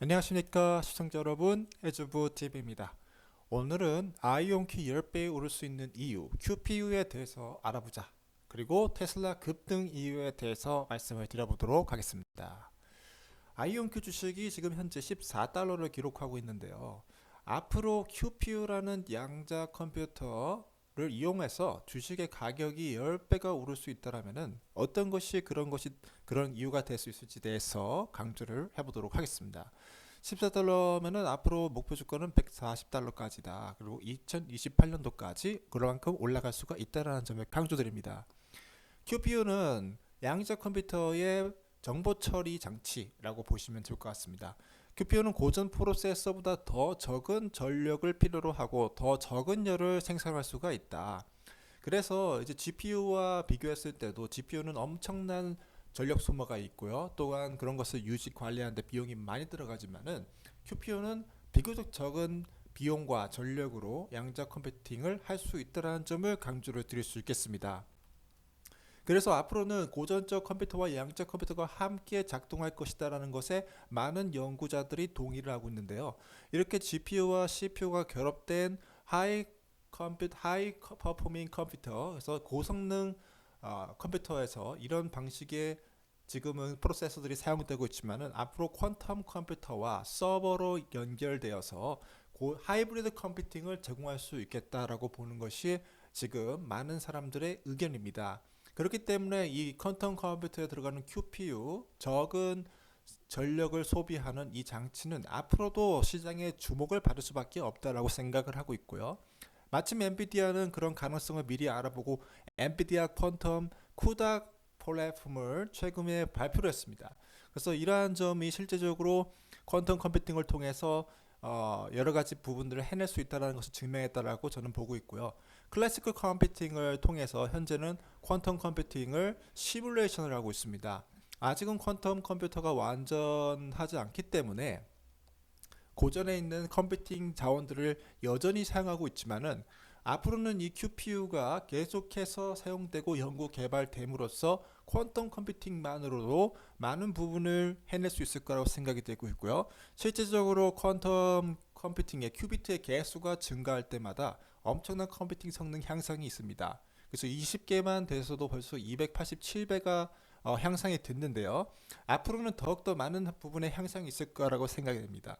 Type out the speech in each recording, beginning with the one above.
안녕하십니까 시청자 여러분 에즈부 TV입니다. 오늘은 아이온큐 10배에 오를 수 있는 이유 QPU에 대해서 알아보자. 그리고 테슬라 급등 이유에 대해서 말씀을 드려보도록 하겠습니다. 아이온큐 주식이 지금 현재 14달러를 기록하고 있는데요. 앞으로 QPU라는 양자 컴퓨터 를 이용해서 주식의 가격이 10배가 오를 수 있다라면은 어떤 것이 그런 것이 그런 이유가 될 수 있을지 대해서 강조를 해 보도록 하겠습니다. 14달러면은 앞으로 목표 주가는 140달러까지다. 그리고 2028년도까지 그만큼 올라갈 수가 있다라는 점을 강조드립니다. QPU는 양자 컴퓨터의 정보 처리 장치라고 보시면 좋을 것 같습니다. QPU는 고전 프로세서보다 더 적은 전력을 필요로 하고 더 적은 열을 생산할 수가 있다. 그래서 이제 GPU와 비교했을 때도 GPU는 엄청난 전력 소모가 있고요. 또한 그런 것을 유지 관리하는데 비용이 많이 들어가지만은 QPU는 비교적 적은 비용과 전력으로 양자 컴퓨팅을 할 수 있다는 점을 강조를 드릴 수 있겠습니다. 그래서 앞으로는 고전적 컴퓨터와 양자 컴퓨터가 함께 작동할 것이다라는 것에 많은 연구자들이 동의를 하고 있는데요. 이렇게 GPU와 CPU가 결합된 하이 컴퓨터, 하이 퍼포밍 컴퓨터, 그래서 고성능 어, 컴퓨터에서 이런 방식의 지금은 프로세서들이 사용되고 있지만은 앞으로 퀀텀 컴퓨터와 서버로 연결되어서 고 하이브리드 컴퓨팅을 제공할 수 있겠다라고 보는 것이 지금 많은 사람들의 의견입니다. 그렇기 때문에 이 퀀텀 컴퓨터에 들어가는 QPU 적은 전력을 소비하는 이 장치는 앞으로도 시장에 주목을 받을 수밖에 없다라고 생각을 하고 있고요. 마침 엔비디아는 그런 가능성을 미리 알아보고 엔비디아 퀀텀 쿠다 플랫폼을 최근에 발표를 했습니다. 그래서 이러한 점이 실제적으로 퀀텀 컴퓨팅을 통해서 어, 여러 가지 부분들을 해낼 수 있다는 것을 증명했다라고 저는 보고 있고요. 클래시컬 컴퓨팅을 통해서 현재는 퀀텀 컴퓨팅을 시뮬레이션을 하고 있습니다. 아직은 퀀텀 컴퓨터가 완전하지 않기 때문에 고전에 있는 컴퓨팅 자원들을 여전히 사용하고 있지만은 앞으로는 이 QPU가 계속해서 사용되고 연구 개발됨으로써 퀀텀 컴퓨팅만으로도 많은 부분을 해낼 수 있을 거라고 생각이 되고 있고요. 실제적으로 퀀텀 컴퓨팅의 큐비트의 개수가 증가할 때마다 엄청난 컴퓨팅 성능 향상이 있습니다. 그래서 20개만 돼서도 벌써 287배가 어, 향상이 됐는데요. 앞으로는 더욱더 많은 부분의 향상이 있을 거라고 생각이 됩니다.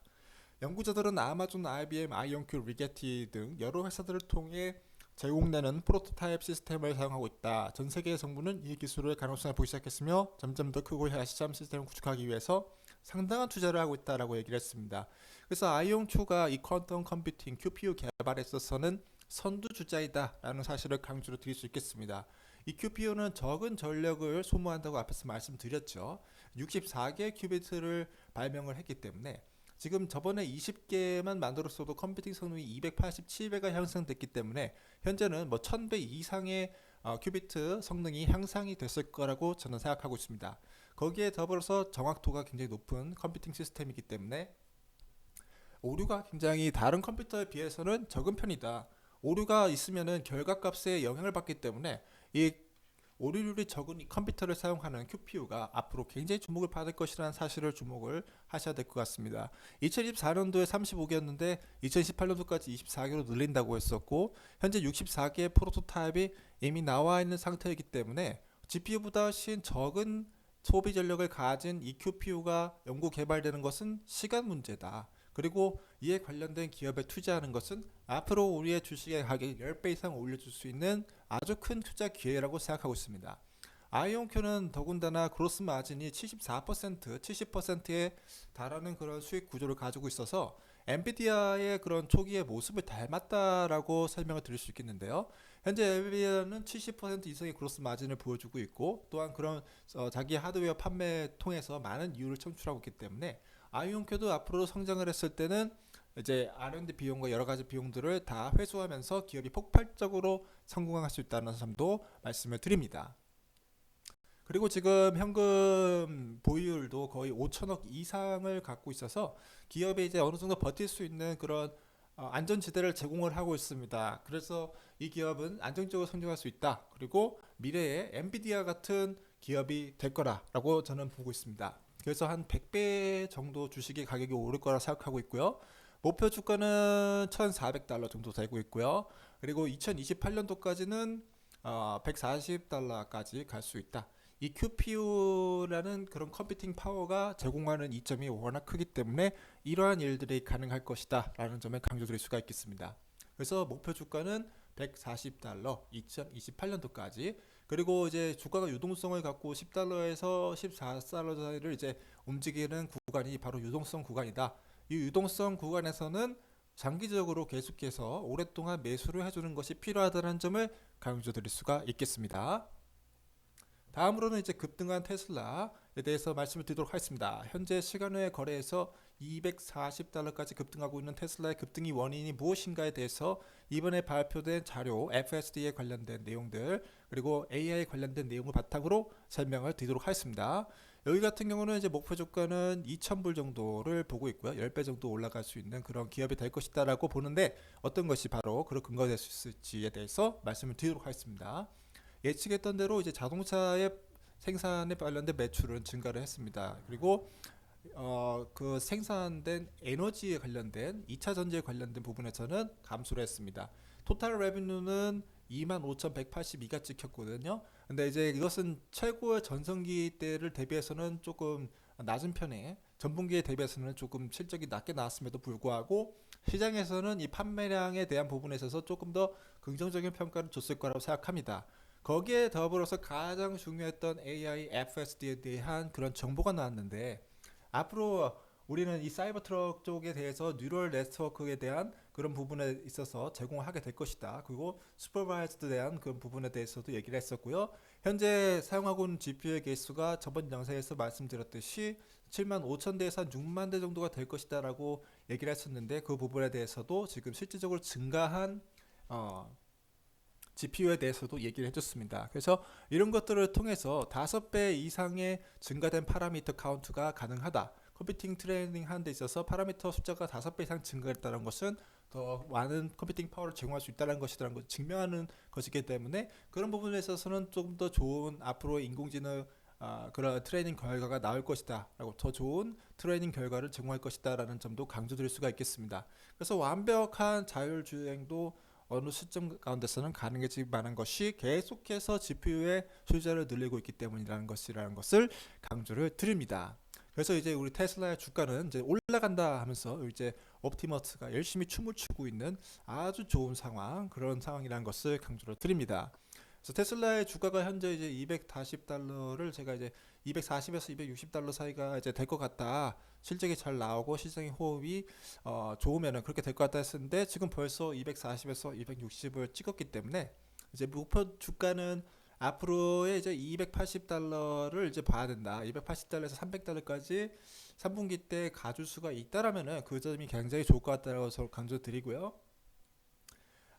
연구자들은 아마존, IBM, 아이온큐, 리게티 등 여러 회사들을 통해 제공되는 프로토타입 시스템을 사용하고 있다. 전 세계 정부는 이 기술의 가능성을 보기 시작했으며 점점 더 크고 야시장 시스템을 구축하기 위해서 상당한 투자를 하고 있다라고 얘기를 했습니다. 그래서 아이온큐가 이 퀀텀 컴퓨팅 QPU 개발에 있어서는 선두 주자이다라는 사실을 강조를 드릴 수 있겠습니다. 이 QPU는 적은 전력을 소모한다고 앞에서 말씀드렸죠. 64개 큐비트를 발명을 했기 때문에 지금 저번에 20개만 만들었어도 컴퓨팅 성능이 287배가 향상됐기 때문에 현재는 뭐 1000배 이상의 어, 큐비트 성능이 향상이 됐을 거라고 저는 생각하고 있습니다. 거기에 더불어서 정확도가 굉장히 높은 컴퓨팅 시스템이기 때문에 오류가 굉장히 다른 컴퓨터에 비해서는 적은 편이다. 오류가 있으면은 결과값에 영향을 받기 때문에 이 오류율이 적은 이 컴퓨터를 사용하는 QPU가 앞으로 굉장히 주목을 받을 것이라는 사실을 주목을 하셔야 될 것 같습니다. 2024년도에 35개였는데 2018년도까지 24개로 늘린다고 했었고 현재 64개의 프로토타입이 이미 나와 있는 상태이기 때문에 GPU보다 훨씬 적은 소비 전력을 가진 이 QPU가 연구 개발되는 것은 시간 문제다. 그리고 이에 관련된 기업에 투자하는 것은 앞으로 우리의 주식의 가격이 10배 이상 올려줄 수 있는 아주 큰 투자 기회라고 생각하고 있습니다. 아이온큐는 더군다나 그로스 마진이 74%, 70%에 달하는 그런 수익 구조를 가지고 있어서 엔비디아의 그런 초기의 모습을 닮았다라고 설명을 드릴 수 있겠는데요. 현재 엔비디아는 70% 이상의 그로스 마진을 보여주고 있고 또한 그런 어, 자기 하드웨어 판매 통해서 많은 이유를 창출하고 있기 때문에 아이온큐도 앞으로 성장을 했을 때는 이제 R&D 비용과 여러 가지 비용들을 다 회수하면서 기업이 폭발적으로 성공할 수 있다는 점도 말씀을 드립니다. 그리고 지금 현금 보유율도 거의 5천억 이상을 갖고 있어서 기업이 이제 어느 정도 버틸 수 있는 그런 어, 안전지대를 제공을 하고 있습니다. 그래서 이 기업은 안정적으로 성장할 수 있다. 그리고 미래에 엔비디아 같은 기업이 될 거라고 저는 보고 있습니다. 그래서 한 100배 정도 주식의 가격이 오를 거라 생각하고 있고요. 목표 주가는 1,400달러 정도 되고 있고요. 그리고 2028년도까지는 어, 140달러까지 갈 수 있다. 이 QPU라는 그런 컴퓨팅 파워가 제공하는 이점이 워낙 크기 때문에 이러한 일들이 가능할 것이다 라는 점을 강조드릴 수가 있겠습니다. 그래서 목표 주가는 140달러 2028년도까지 그리고 이제 주가가 유동성을 갖고 10달러에서 14달러 사이를 이제 움직이는 구간이 바로 유동성 구간이다. 이 유동성 구간에서는 장기적으로 계속해서 오랫동안 매수를 해주는 것이 필요하다는 점을 강조드릴 수가 있겠습니다. 다음으로는 이제 급등한 테슬라에 대해서 말씀을 드리도록 하겠습니다. 현재 시간 외 거래에서 240달러까지 급등하고 있는 테슬라의 급등이 원인이 무엇인가에 대해서 이번에 발표된 자료 FSD에 관련된 내용들 그리고 AI 관련된 내용을 바탕으로 설명을 드리도록 하겠습니다. 여기 같은 경우는 이제 목표 주가는 2,000불 정도를 보고 있고요. 10배 정도 올라갈 수 있는 그런 기업이 될 것이다라고 보는데 어떤 것이 바로 그런 근거가 될 수 있을지에 대해서 말씀을 드리도록 하겠습니다. 예측했던 대로 이제 자동차의 생산에 관련된 매출은 증가를 했습니다. 그리고 어, 그 생산된 에너지에 관련된 2차 전지에 관련된 부분에서는 감소를 했습니다. 토탈 레비뉴는 25,182가 찍혔거든요. 근데 이제 이것은 최고의 전성기 때를 대비해서는 조금 낮은 편에 전분기에 대비해서는 조금 실적이 낮게 나왔음에도 불구하고 시장에서는 이 판매량에 대한 부분에 있어서 조금 더 긍정적인 평가를 줬을 거라고 생각합니다. 거기에 더불어서 가장 중요했던 AI FSD에 대한 그런 정보가 나왔는데 앞으로 우리는 이 사이버 트럭 쪽에 대해서 뉴럴 네트워크에 대한 그런 부분에 있어서 제공하게 될 것이다. 그리고 슈퍼바이즈드에 대한 그런 부분에 대해서도 얘기를 했었고요. 현재 사용하고 있는 GPU의 개수가 저번 영상에서 말씀드렸듯이 7만 5천 대에서 한 6만 대 정도가 될 것이다 라고 얘기를 했었는데 그 부분에 대해서도 지금 실질적으로 증가한 어, GPU에 대해서도 얘기를 해줬습니다. 그래서 이런 것들을 통해서 다섯 배 이상의 증가된 파라미터 카운트가 가능하다. 컴퓨팅 트레이닝 하는 데 있어서 파라미터 숫자가 다섯 배 이상 증가했다는 것은 더 많은 컴퓨팅 파워를 제공할 수 있다는 것이라는 것을 증명하는 것이기 때문에 그런 부분에 있어서는 조금 더 좋은 앞으로 인공지능 아, 그런 트레이닝 결과가 나올 것이다 라고 더 좋은 트레이닝 결과를 제공할 것이다 라는 점도 강조드릴 수가 있겠습니다 그래서 완벽한 자율주행도 어느 시점 가운데서는 가능해질 만한 것이 계속해서 GPU의 소유자를 늘리고 있기 때문이라는 것이라는 것을 강조를 드립니다. 그래서 이제 우리 테슬라의 주가는 이제 올라간다 하면서 이제 옵티머스가 열심히 춤을 추고 있는 아주 좋은 상황 그런 상황이라는 것을 강조를 드립니다. 그래서 테슬라의 주가가 현재 이제 240달러를 제가 이제 240에서 260달러 사이가 이제 될 것 같다. 실적이 잘 나오고 시장의 호흡이 어, 좋으면은 그렇게 될 것 같다 했었는데 지금 벌써 240에서 260을 찍었기 때문에 이제 목표 주가는 앞으로의 이제 280달러를 이제 봐야 된다. 280달러에서 300달러까지 3분기 때 가줄 수가 있다라면은 그 점이 굉장히 좋을 것 같다고 저 강조드리고요.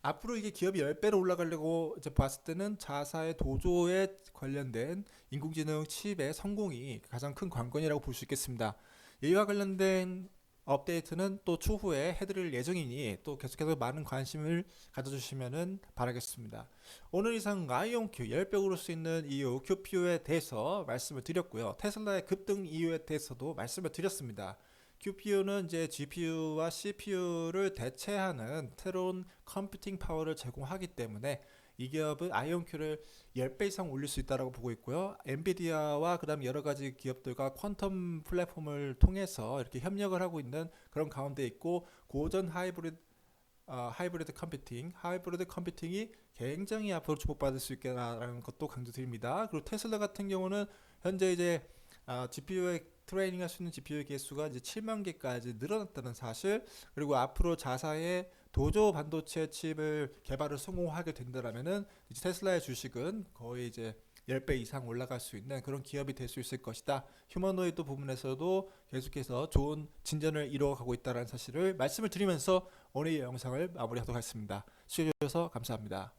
앞으로 이게 기업이 10배로 올라가려고 이제 봤을 때는 자사의 도조에 관련된 인공지능 칩의 성공이 가장 큰 관건이라고 볼 수 있겠습니다. 이와 관련된 업데이트는 또 추후에 해드릴 예정이니 또 계속해서 많은 관심을 가져주시면 바라겠습니다. 오늘 이상 아이온 Q 10배 오를 수 있는 이유 QPU에 대해서 말씀을 드렸고요. 테슬라의 급등 이유에 대해서도 말씀을 드렸습니다. QPU는 이제 GPU와 CPU를 대체하는 새로운 컴퓨팅 파워를 제공하기 때문에 이 기업은 아이온큐를 10배 이상 올릴 수 있다고 보고 있고요. 엔비디아와 그다음 여러 가지 기업들과 퀀텀 플랫폼을 통해서 이렇게 협력을 하고 있는 그런 가운데 있고 고전 하이브리드 어, 하이브리드 컴퓨팅, 하이브리드 컴퓨팅이 굉장히 앞으로 주목받을 수 있겠다라는 것도 강조드립니다. 그리고 테슬라 같은 경우는 현재 이제 어, GPU에 트레이닝 할 수 있는 GPU 개수가 이제 7만 개까지 늘어났다는 사실 그리고 앞으로 자사의 도조 반도체 칩을 개발을 성공하게 된다면은 이제 테슬라의 주식은 거의 이제 10배 이상 올라갈 수 있는 그런 기업이 될 수 있을 것이다. 휴머노이드 부분에서도 계속해서 좋은 진전을 이루어가고 있다는 사실을 말씀을 드리면서 오늘 의 영상을 마무리하도록 하겠습니다. 시청해주셔서 감사합니다.